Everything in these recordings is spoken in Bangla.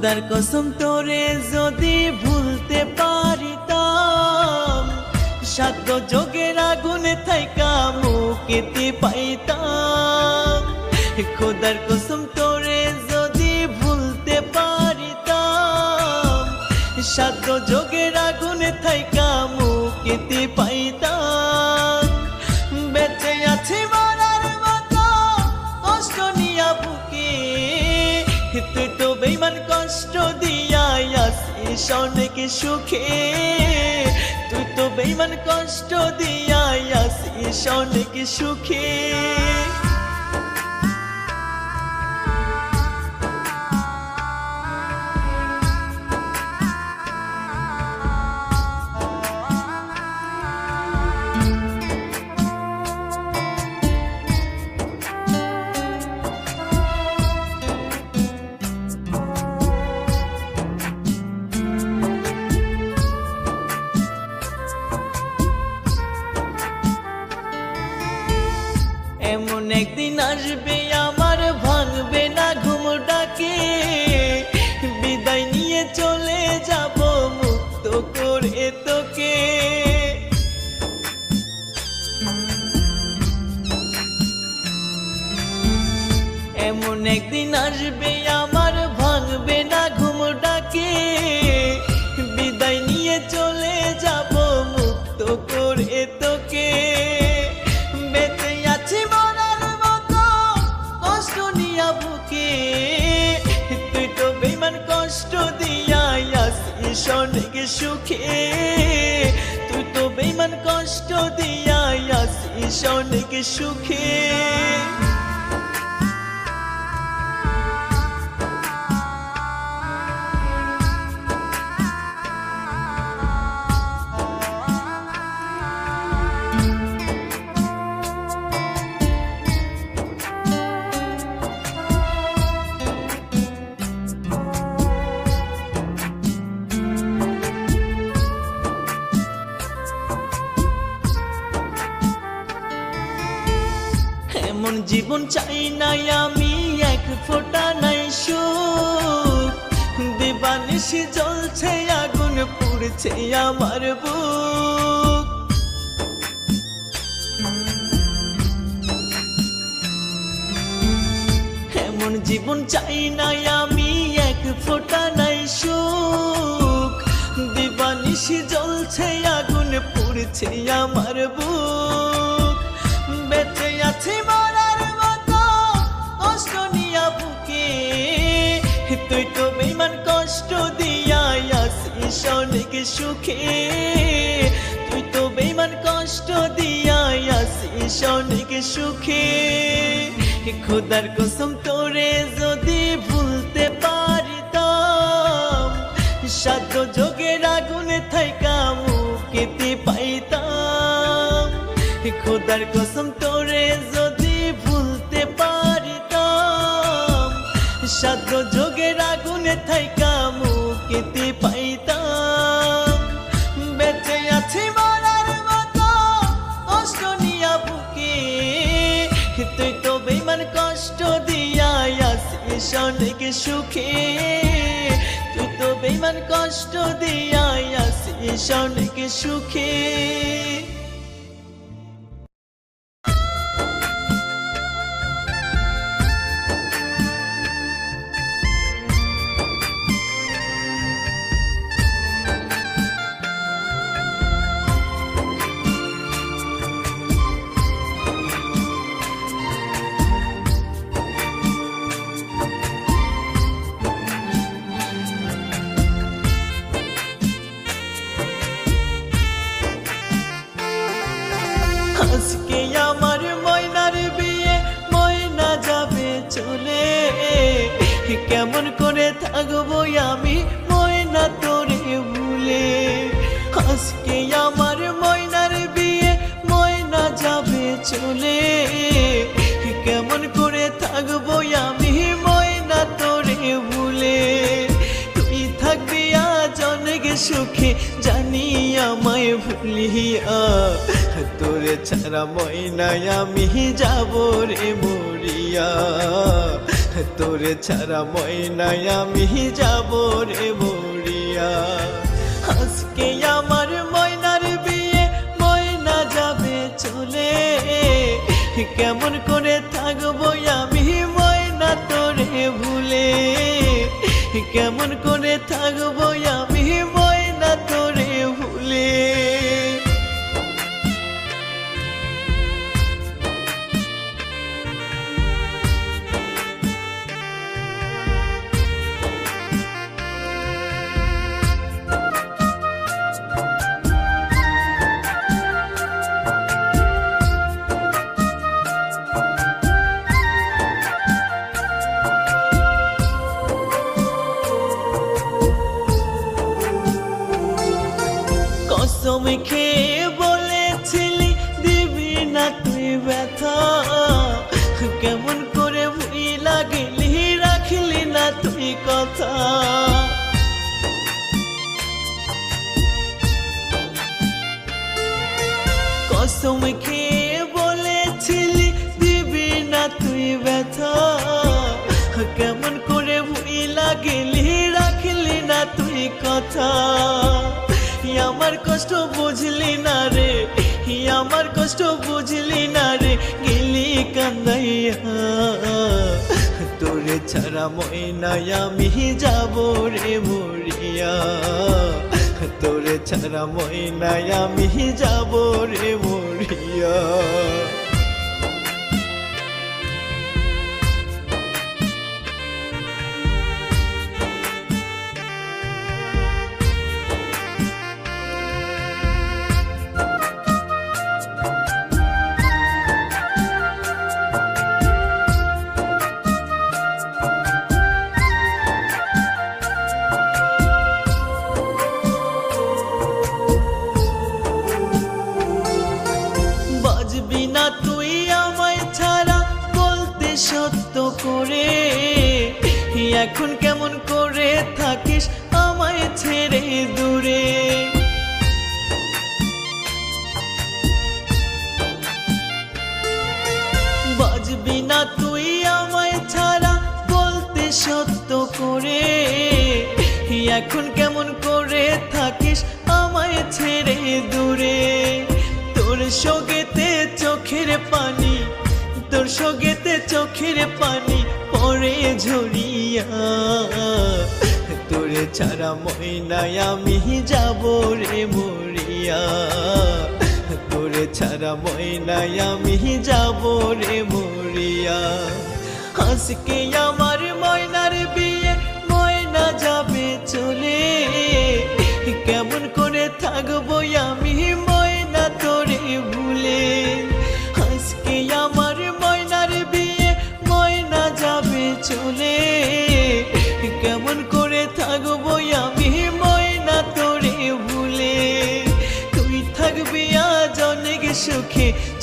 খোদার কসম তোরে যদি ভুলতে পারিতাম, সাধ্য যোগের আগুনে থাইকা মুকেতে পাইতাম। খোদার কসম তোরে যদি ভুলতে পারিতাম, সাধ্য যোগের আগুনে থাইকা মুকেতে পাইতাম। বেঁচে আছি মরার মতো, কষ্ট নিয়া বুকে তুই তো বেইমান কষ্ট দিয়াই আসিস অনেক সুখে। তুই তো বেইমান কষ্ট দিয়া আসিস অনেক সুখে। সুখে। তুই তো বেমান কষ্ট দিয়া আসিস অনেক সুখে। এমন জীবন চাই নাই, আমি এক ফোঁটা নাই সুখ দিবানিশি জ্বলছে, আগুন পুড়ছে আমার বুক। এমন জীবন চাই নাই, আমি এক ফোঁটা নাই সুখ। দিবানিশি জ্বলছে, আগুন পুড়ছে আমার বুক। অনেক সুখে। তুই তো বেমান কষ্ট দিয়া আসিস অনেক সুখে। খোদার কসম তোরে যদি ভুলতে পারিতাম, সাধ্য যোগের আগুনে থাইকা মুকেতে পাইতাম। খোদার কসম তোরে যদি ভুলতে পারিতাম, সাধ্য যোগের আগুনে থাইকা অনেক সুখে। তুই তো বেমান কষ্ট দিয়া আসিস অনেক সুখে। ভুলিয়া তোরে ছাড়া ময়নায় আমি যাব রে মরিয়া। তোরে ছাড়া ময়নায় আমি যাব রে মরিয়া। আজকে আমার ময়নার বিয়ে, ময়না যাবে চলে। কেমন করে থাকব আমি ময়না তোরে ভুলে। কেমন করে থাকব আমি কথা। কসম খেয়ে বলেছিলি, দিবি না তুই ব্যথা। কেমন করে ভুই লাগিলি, রাখলি না তুই কথা। আমার কষ্ট বুঝলি না রে আমার কষ্ট বুঝলি না রে, গেলি কান্দাইয়া তোরে ছাড়া ময়নায় আমি যাব রে মরিয়া। তোরে ছাড়া ময়নায় আমি যাব রে মরিয়া। বাজবি না তুই আমায় ছাড়া, বলতে সত্য করে। এখন কেমন করে থাকিস আমায় ছেড়ে দূরে? তোর সগেতে চোখের পানি, তোর সগেতে চোখের পানি পরে ঝরিয়া। তোরে ছাড়া ময়নায় আমি যাব রে মরিয়া। তোরে ছাড়া ময়নায় আমি যাব রে মরিয়া। আজকে আমার ময়নার বিয়ে, ময়না যাবে চলে। কেমন করে থাকব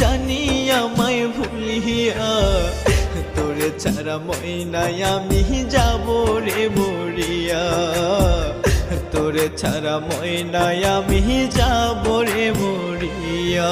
জানি আমায় ভুলিয়া, তোরে ছাড়া ময়নায় আমি যাব রে মরিয়া। তোরে ছাড়া ময়নায় আমি যাব রে মরিয়া।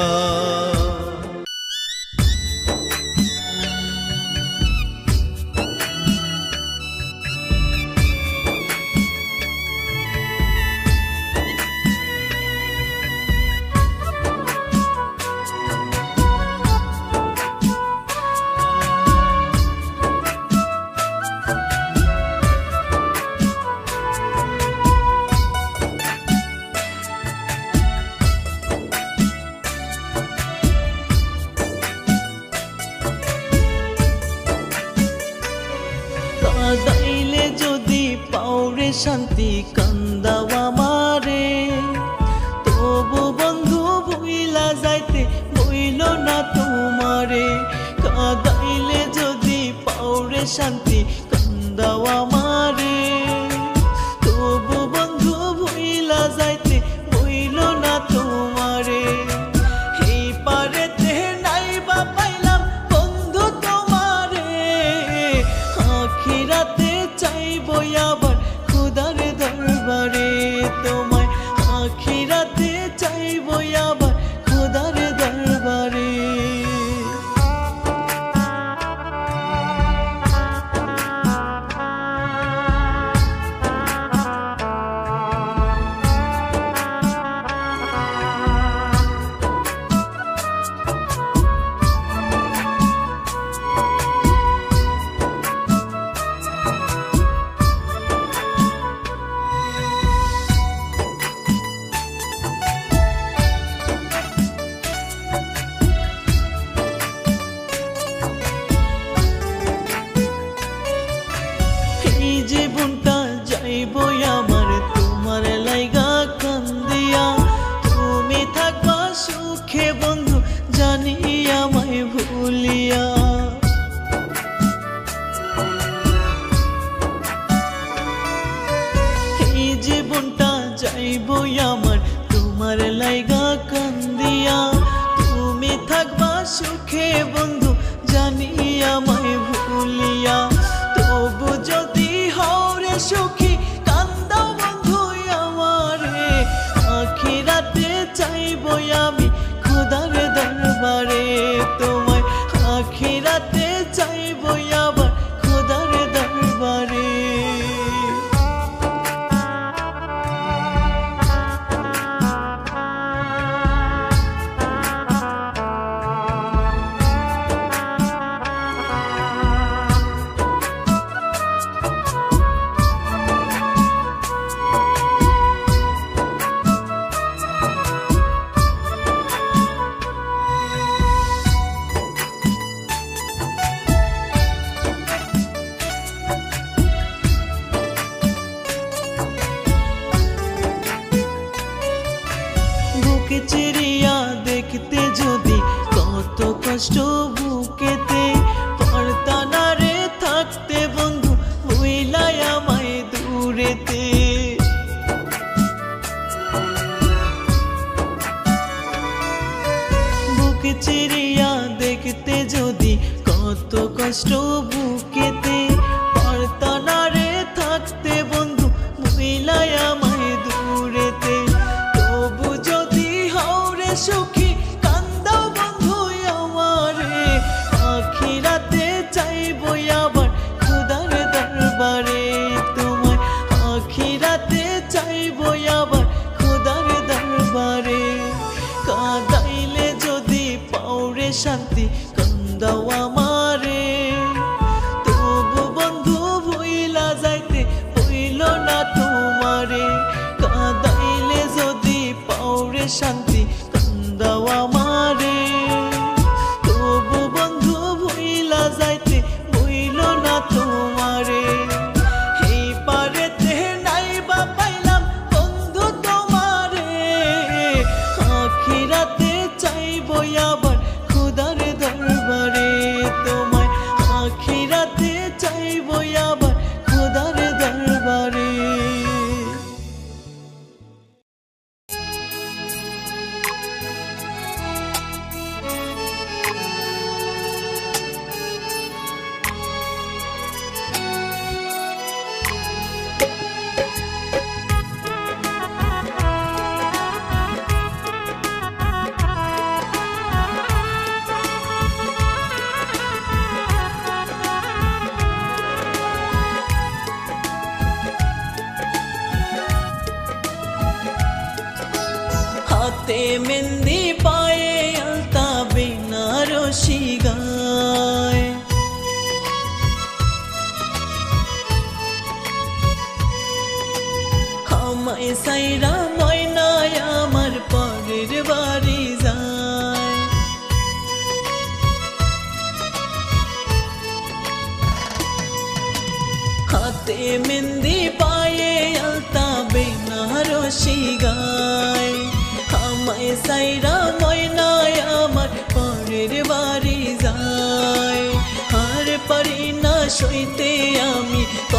七个。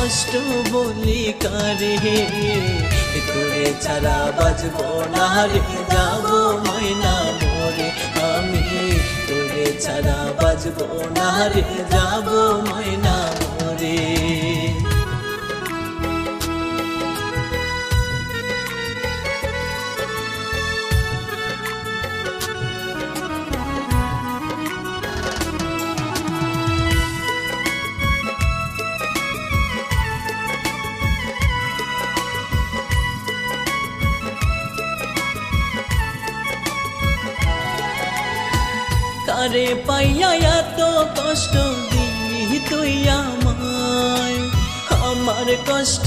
কষ্ট বলি কারে? তোরে ছাড়া বাজব না রে, যাব মাইনা মোরে আমি তোরে ছাড়া বাজব না রে, যাব মাইনা মোরে তারে পাইয়া এত কষ্ট দিই তুই আমায়। আমার কষ্ট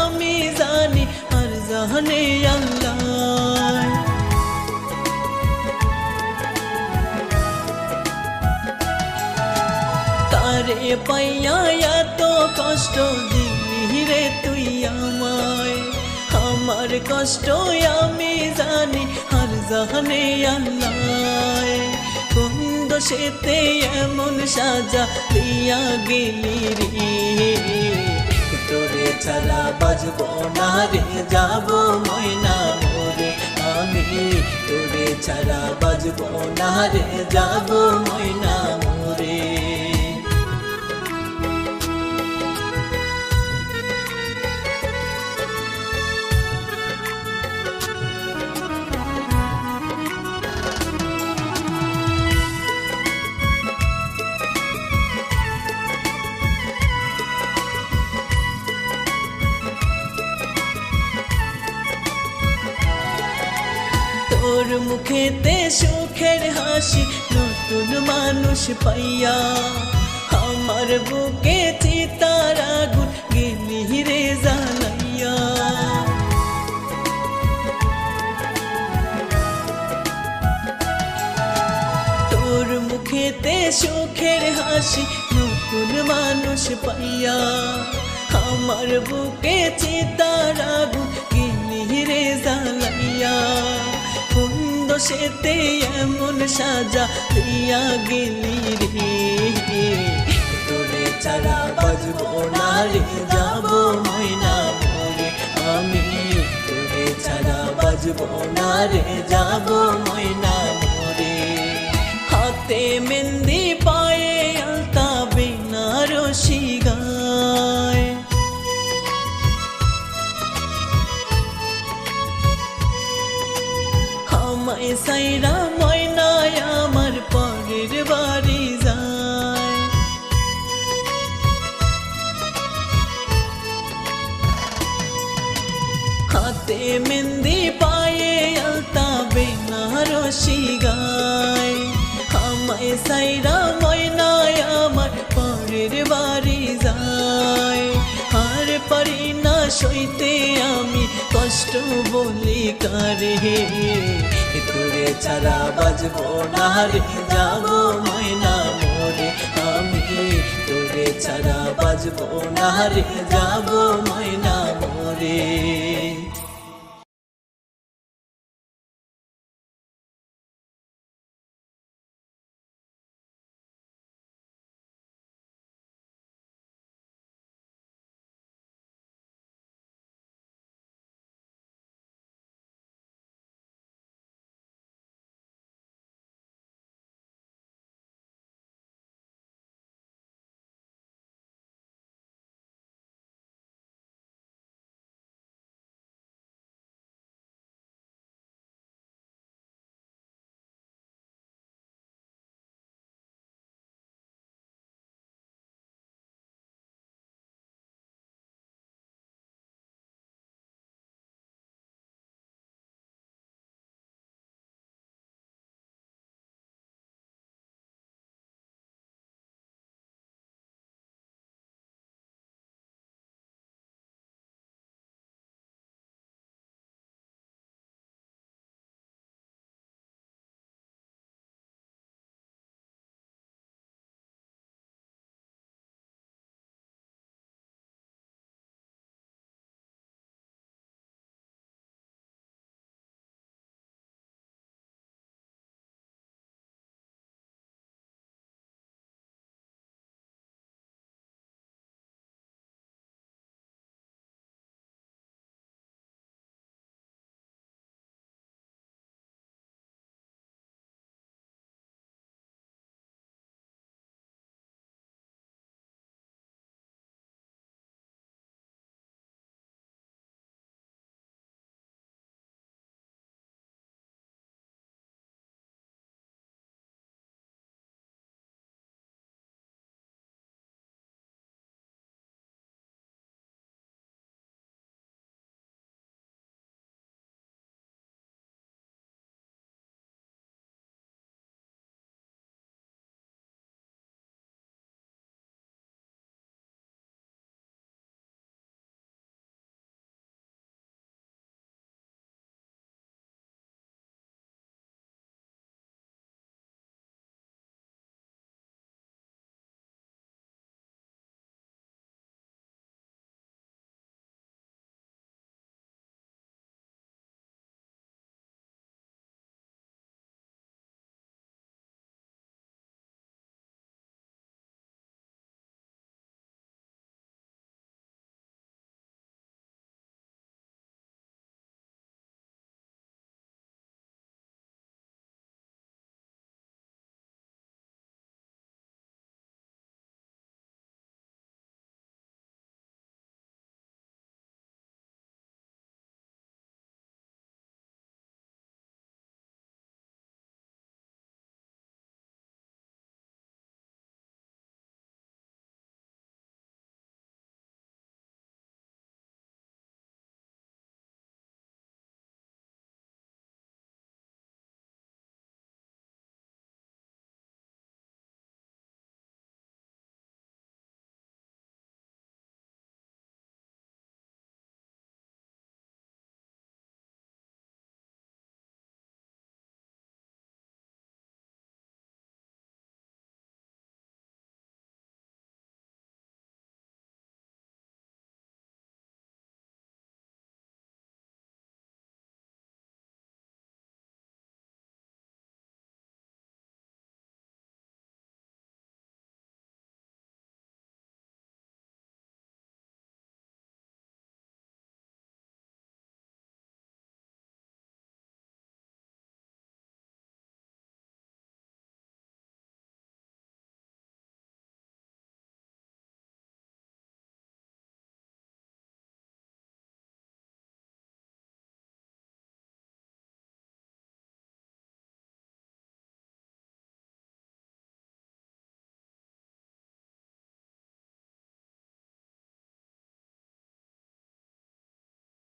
আমি জানি, আর জানে আল্লাহ। তারে পাইয়া এত কষ্ট দিই রে তুই আমায়। আমার কষ্ট আমি জানি, আর জানে আল্লাহ। সেতে এমন সাজা দিয়া গেলি রে। তোরে ছাড়া বাজব না রে, যাব ময়না মোরে আমি তোরে ছাড়া বাজব না রে, যাব ময়না মোরে মুখেতে সুখের হাসি নতুন মানুষ পাইয়া আমার বুকে চিতার আগুন গেলি রে জানাইয়া তোর মুখেতে সুখের হাসি নতুন মানুষ পাইয়া আমার বুকে চিতার সেতে এমন সাজা দিয়া গেলি রে। তোরে ছাড়া বাজবো না রে, যাব ময়না মোরে আমি তোরে ছাড়া বাজবো না রে, যাব ময়না মোরে হাতে মেহেন্দি হাতে মেহেন্দি পায়ে আলতা বেনারসি গায় আমায় সাইরা ময়নায় আমার পরের বাড়ি যায় আর পারি না সইতে আমি কষ্ট বলি কারে তোরে ছাড়া বাজবো না রে যাব ময়না মোরে আমি তোরে ছাড়া বাজবো না রে যাব ময়না মোরে